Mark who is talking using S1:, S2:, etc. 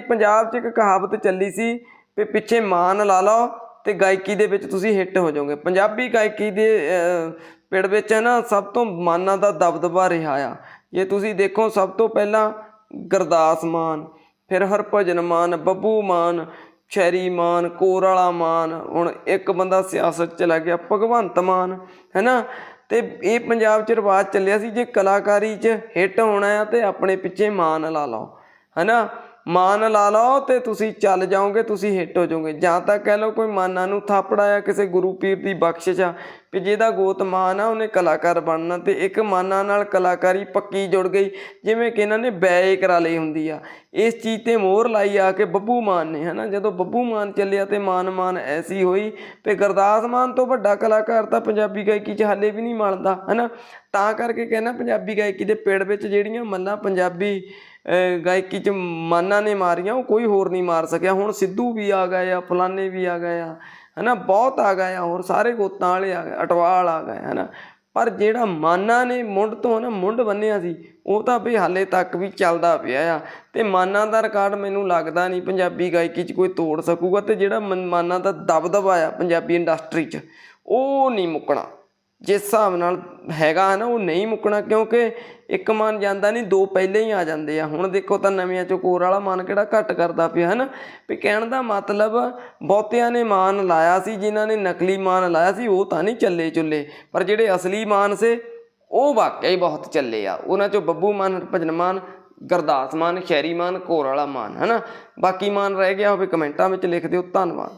S1: ਪੰਜਾਬ 'ਚ ਇੱਕ ਕਹਾਵਤ ਚੱਲੀ ਸੀ ਵੀ ਪਿੱਛੇ ਮਾਨ ਲਾ ਲਓ ਤੇ ਗਾਇਕੀ ਦੇ ਵਿੱਚ ਤੁਸੀਂ ਹਿੱਟ ਹੋ ਜਾਓਗੇ। ਪੰਜਾਬੀ ਗਾਇਕੀ ਦੇ ਅਹ, ਪਿੜ ਵਿੱਚ ਹੈ ਨਾ ਸਭ ਤੋਂ ਮਾਨਾਂ ਦਾ ਦਬਦਬਾ ਰਿਹਾ ਆ। ਜੇ ਤੁਸੀਂ ਦੇਖੋ ਸਭ ਤੋਂ ਪਹਿਲਾਂ ਗੁਰਦਾਸ ਮਾਨ ਫਿਰ ਹਰਭਜਨ ਮਾਨ ਬੱਬੂ ਮਾਨ ਸ਼ੈਰੀ ਮਾਨ ਕੋਰ ਵਾਲਾ ਮਾਨ ਹੁਣ ਇੱਕ ਬੰਦਾ ਸਿਆਸਤ ਚ ਲੱਗ ਗਿਆ ਭਗਵੰਤ ਮਾਨ ਹੈਨਾ ਤੇ ਇਹ ਪੰਜਾਬ ਚ ਰਿਵਾਜ ਚੱਲਿਆ ਸੀ ਜੇ ਕਲਾਕਾਰੀ ਚ ਹਿੱਟ ਹੋਣਾ ਆ ਤੇ ਆਪਣੇ ਪਿੱਛੇ ਮਾਨ ਲਾ ਲਓ ਹੈਨਾ ਮਾਨ ਲਾ ਲਓ ਤੇ ਤੁਸੀਂ ਚੱਲ ਜਾਓਗੇ, ਤੁਸੀਂ ਹਿੱਟ ਹੋ ਜਾਓਗੇ। ਜਾਂ ਤਾਂ ਕਹਿ ਲਓ ਕੋਈ ਮਾਨਾਂ ਨੂੰ ਥਾਪੜਾ ਆ ਕਿਸੇ ਗੁਰੂ ਪੀਰ ਦੀ ਬਖਸ਼ਿਸ਼ ਆ ਵੀ ਜਿਹਦਾ ਗੋਤ ਮਾਨ ਆ, ਉਹਨੇ ਕਲਾਕਾਰ ਬਣਨਾ ਤੇ ਇੱਕ ਮਾਨਾਂ ਨਾਲ ਕਲਾਕਾਰੀ ਪੱਕੀ ਜੁੜ ਗਈ, ਜਿਵੇਂ ਕਿ ਇਹਨਾਂ ਨੇ ਬੈਏ ਕਰਾ ਲਈ ਹੁੰਦੀ ਆ। ਇਸ ਚੀਜ਼ ਤੇ ਮੋਹਰ ਲਾਈ ਆ ਕੇ ਬੱਬੂ ਮਾਨ ਨੇ, ਹਨਾ? ਜਦੋਂ ਬੱਬੂ ਮਾਨ ਚੱਲਿਆ ਤੇ ਮਾਨ ਮਾਨ ਐਸੀ ਹੋਈ ਤੇ ਗੁਰਦਾਸ ਮਾਨ ਤੋਂ ਵੱਡਾ ਕਲਾਕਾਰ ਤਾਂ ਪੰਜਾਬੀ ਗਾਇਕੀ 'ਚ ਹਾਲੇ ਵੀ ਨਹੀਂ ਮਿਲਦਾ, ਹਨਾ? ਤਾਂ ਕਰਕੇ ਕਹਿੰਦਾ ਪੰਜਾਬੀ ਗਾਇਕੀ ਦੇ ਪੇੜ ਵਿੱਚ ਜਿਹੜੀਆਂ ਮੱਲਾਂ ਪੰਜਾਬੀ ਗਾਇਕੀ ਚ ਮਾਨਾਂ ਨੇ ਮਾਰੀਆਂ, ਉਹ ਕੋਈ ਹੋਰ ਨਹੀਂ ਮਾਰ ਸਕਿਆ। ਹੁਣ ਸਿੱਧੂ ਵੀ ਆ ਗਏ ਆ ਫਲਾਨੇ ਵੀ ਆ ਗਏ ਆ। ਹਨਾ, ਬਹੁਤ ਆ ਗਏ ਆ ਹੋਰ, ਸਾਰੇ ਗੋਤਾਂ ਵਾਲੇ ਆ ਗਏ, ਅਟਵਾਲ ਆ ਗਏ, ਹਨਾ। ਪਰ ਜਿਹੜਾ ਮਾਨਾਂ ਨੇ ਮੁੰਡ ਤੋਂ ਨਾ ਮੁੰਡ ਬੰਨਿਆ ਸੀ, ਉਹ ਤਾਂ ਵੀ ਹਾਲੇ ਤੱਕ ਵੀ ਚੱਲਦਾ ਪਿਆ ਆ। ਤੇ ਮਾਨਾਂ ਦਾ ਰਿਕਾਰਡ ਮੈਨੂੰ ਲੱਗਦਾ ਨਹੀਂ ਪੰਜਾਬੀ ਗਾਇਕੀ 'ਚ ਕੋਈ ਤੋੜ ਸਕੂਗਾ ਤੇ ਜਿਹੜਾ ਮਨ- ਮਾਨਾਂ ਦਾ ਦਬਦਬਾ ਆ ਪੰਜਾਬੀ ਇੰਡਸਟਰੀ 'ਚ, ਉਹ ਨਹੀਂ ਮੁੱਕਣਾ। ਜਿਸ ਹਿਸਾਬ ਨਾਲ ਹੈਗਾ ਨਾ, ਉਹ ਨਹੀਂ ਮੁੱਕਣਾ ਕਿਉਂਕਿ ਇੱਕ ਮਨ ਜਾਂਦਾ ਨਹੀਂ, ਦੋ ਪਹਿਲੇ ਹੀ ਆ ਜਾਂਦੇ ਆ। ਹੁਣ ਦੇਖੋ ਤਾਂ ਨਵਿਆਂ ਚੋਂ ਕੋਰ ਵਾਲਾ ਮਨ ਕਿਹੜਾ ਘੱਟ ਕਰਦਾ ਪਿਆ, ਹਨਾ? ਵੀ ਕਹਿਣ ਦਾ ਮਤਲਬ ਬਹੁਤਿਆਂ ਨੇ ਮਾਨ ਲਾਇਆ ਸੀ, ਜਿਨ੍ਹਾਂ ਨੇ ਨਕਲੀ ਮਾਨ ਲਾਇਆ ਸੀ, ਉਹ ਤਾਂ ਨਹੀਂ ਚੱਲੇ ਚੁੱਲੇ। ਪਰ ਜਿਹੜੇ ਅਸਲੀ ਮਾਨ ਸੇ, ਉਹ ਵਾਕਿਆ ਹੀ ਬਹੁਤ ਚੱਲੇ ਆ। ਉਹਨਾਂ ਚੋਂ ਬੱਬੂ ਮਾਨ, ਭਜਨ ਮਾਨ, ਗੁਰਦਾਸ ਮਾਨ ਸ਼ੈਰੀ ਮਾਨ ਕੋਰ ਵਾਲਾ ਮਾਨ, ਹਨਾ? ਬਾਕੀ ਮਾਨ ਰਹਿ ਗਿਆ ਹੋਵੇ ਕਮੈਂਟਾਂ ਵਿੱਚ ਲਿਖ ਦਿਓ। ਧੰਨਵਾਦ।